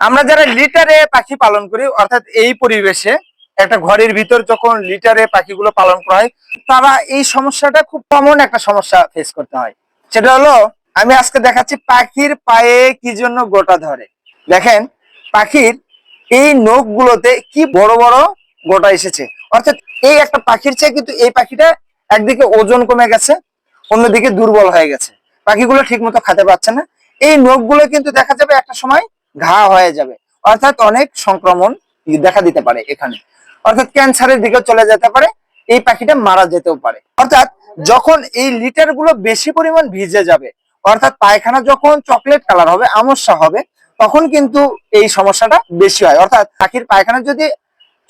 আমরা যারা লিটারে পাখি পালন করি, অর্থাৎ এই পরিবেশে একটা ঘরের ভিতর যখন লিটারে পাখিগুলো পালন করা হয়, তারা এই সমস্যাটা খুব কমন একটা সমস্যা ফেস করতে হয়। সেটা হলো, আমি আজকে দেখাচ্ছি পাখির পায়ে কি জন্য গোটা ধরে। দেখেন, পাখির এই নখগুলোতে কি বড় বড় গোটা এসেছে। অর্থাৎ এই একটা পাখির চেয়ে কিন্তু এই পাখিটা একদিকে ওজন কমে গেছে, অন্যদিকে দুর্বল হয়ে গেছে। পাখিগুলো ঠিক মতো খেতে পাচ্ছে না। এই নখগুলো কিন্তু দেখা যাবে একটা সময় ঘা হয়ে যাবে। অর্থাৎ অনেক সংক্রমণ দেখা দিতে পারে এখানে। অর্থাৎ ক্যান্সারের দিকে চলে যেতে পারে, এই পাখিটা মারা যেতেও পারে। অর্থাৎ যখন এই লিটারগুলো বেশি পরিমাণ ভিজে যাবে, অর্থাৎ পায়খানা যখন চকলেট কালার হবে আমস্যা হবে, তখন কিন্তু এই সমস্যাটা বেশি হয়। অর্থাৎ পাখির পায়খানা যদি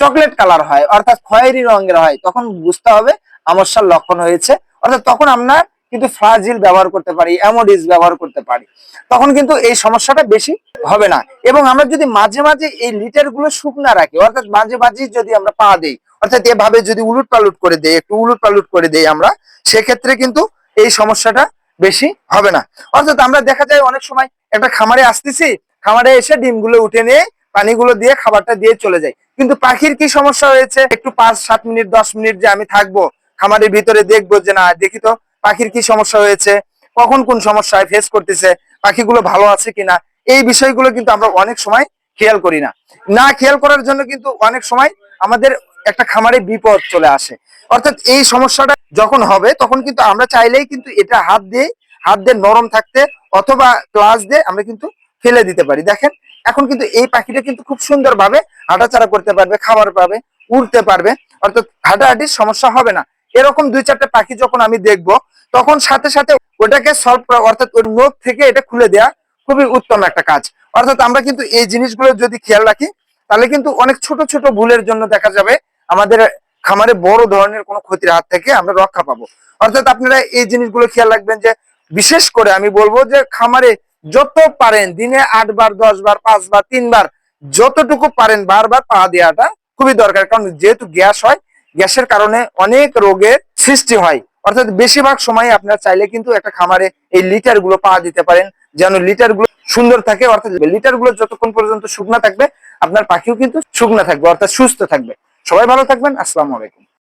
চকলেট কালার হয়, অর্থাৎ খয়েরি রঙের হয়, তখন বুঝতে হবে আমস্যার লক্ষণ হয়েছে। অর্থাৎ তখন আমরা কিন্তু ফ্লাজিল ব্যবহার করতে পারি অ্যামোডিস ব্যবহার করতে পারি। তখন কিন্তু এই সমস্যাটা বেশি হবে না। এবং আমরা যদি মাঝে মাঝে এই লিটারগুলো শুকনা রাখি, অর্থাৎ মাঝে মাঝে যদি আমরা পা দেই, অর্থাৎ এভাবে যদি উলুট পালুট করে দেই, একটু উলুট পালুট করে দেই আমরা, সেক্ষেত্রে কিন্তু এই সমস্যাটা বেশি হবে না। অর্থাৎ আমরা দেখা যায় অনেক সময় একটা খামারে আসতেছি, খামারে এসে ডিমগুলো উঠে নিয়ে পানিগুলো দিয়ে খাবারটা দিয়ে চলে যায় কিন্তু পাখির কি সমস্যা হয়েছে? একটু পাঁচ, সাত মিনিট, দশ মিনিট যে আমি থাকব, খামারের ভিতরে দেখব যে না, দেখি তো পাখির কি সমস্যা হয়েছে, কখন কোন সমস্যায় ফেস করতেছে, পাখিগুলো ভালো আছে কিনা এই বিষয়গুলো কিন্তু আমরা অনেক সময় খেয়াল করি না। না খেয়াল করার জন্য কিন্তু অনেক সময় আমাদের একটা খামারে বিপদ চলে আসে। অর্থাৎ এই সমস্যাটা যখন হবে, তখন কিন্তু আমরা চাইলেই কিন্তু এটা হাত দিয়ে হাত দিয়ে নরম থাকতে অথবা ক্লাস দিয়ে আমরা কিন্তু ফেলে দিতে পারি। দেখেন, এখন কিন্তু এই পাখিটা কিন্তু খুব সুন্দরভাবে হাঁটাচাড়া করতে পারবে, খাবার পাবে, উড়তে পারবে। অর্থাৎ হাঁটাহাঁটির সমস্যা হবে না। এরকম দুই চারটে পাখি যখন আমি দেখব, তখন সাথে সাথে ওটাকে সলভ করা অর্থাৎ ওর নখ থেকে এটা খুলে দেওয়া খুবই উত্তম একটা কাজ। অর্থাৎ আমরা কিন্তু এই জিনিসগুলো যদি খেয়াল রাখি, তাহলে কিন্তু অনেক ছোট ছোট ভুলের জন্য দেখা যাবে আমাদের খামারে বড় ধরনের কোনো ক্ষতির হাত থেকে আমরা রক্ষা পাবো। অর্থাৎ আপনারা এই জিনিসগুলো খেয়াল রাখবেন যে, বিশেষ করে আমি বলব যে, খামারে যত পারেন, দিনে আট বার দশ বার পাঁচ বার তিনবার, যতটুকু পারেন বারবার পা দেওয়াটা খুবই দরকার। কারণ যেহেতু গ্যাস হয়, গ্যাসের কারণে অনেক রোগের সৃষ্টি হয়। অর্থাৎ বেশিরভাগ সময় আপনারা চাইলে কিন্তু একটা খামারে এই লিটারগুলো পাওয়া দিতে পারেন, যেন লিটারগুলো সুন্দর থাকে, অর্থাৎ লিটারগুলো যতক্ষণ পর্যন্ত শুকনা থাকবে, আপনার পাখিও কিন্তু শুকনা থাকবে, অর্থাৎ সুস্থ থাকবে। সবাই ভালো থাকবেন, আসসালামু আলাইকুম।